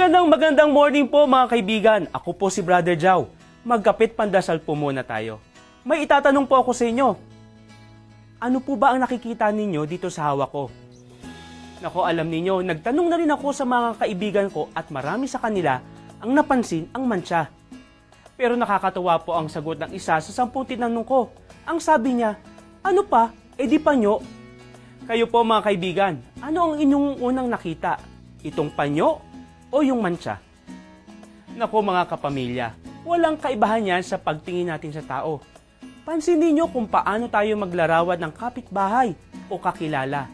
Magandang magandang morning po mga kaibigan. Ako po si Brother Jow. Magkapit pandasal po muna tayo. May itatanong po ako sa inyo. Ano po ba ang nakikita ninyo dito sa hawak ko? Nako, alam ninyo, nagtanong na rin ako sa mga kaibigan ko at marami sa kanila ang napansin ang mantsa. Pero nakakatawa po ang sagot ng isa sa sampung tinanong ko. Ang sabi niya, ano pa, e di panyo. Kayo po mga kaibigan, ano ang inyong unang nakita? Itong panyo o yung mantsa? Nako mga kapamilya, walang kaibahan yan sa pagtingin natin sa tao. Pansinin niyo kung paano tayo maglarawan ng kapitbahay o kakilala.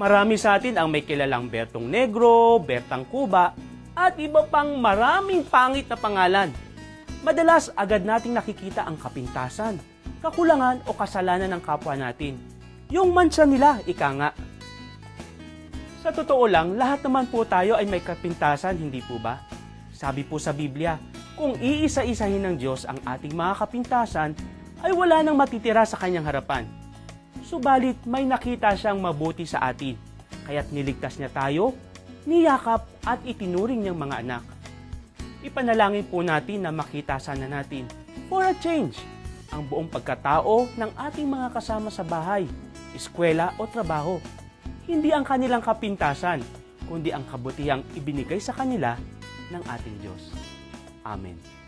Marami sa atin ang may kilalang Bertong Negro, Bertang Kuba, at iba pang maraming pangit na pangalan. Madalas agad nating nakikita ang kapintasan, kakulangan o kasalanan ng kapwa natin. Yung mansa nila, ika nga. Sa totoo lang, lahat naman po tayo ay may kapintasan, hindi po ba? Sabi po sa Biblia, kung iisa-isahin ng Diyos ang ating mga kapintasan, ay wala nang matitira sa kanyang harapan. Subalit may nakita siyang mabuti sa atin, kaya't niligtas niya tayo, niyakap at itinuring niyang mga anak. Ipanalangin po natin na makita sana natin, for a change, ang buong pagkatao ng ating mga kasama sa bahay, eskwela o trabaho. Hindi ang kanilang kapintasan, kundi ang kabutihang ibinigay sa kanila ng ating Diyos. Amen.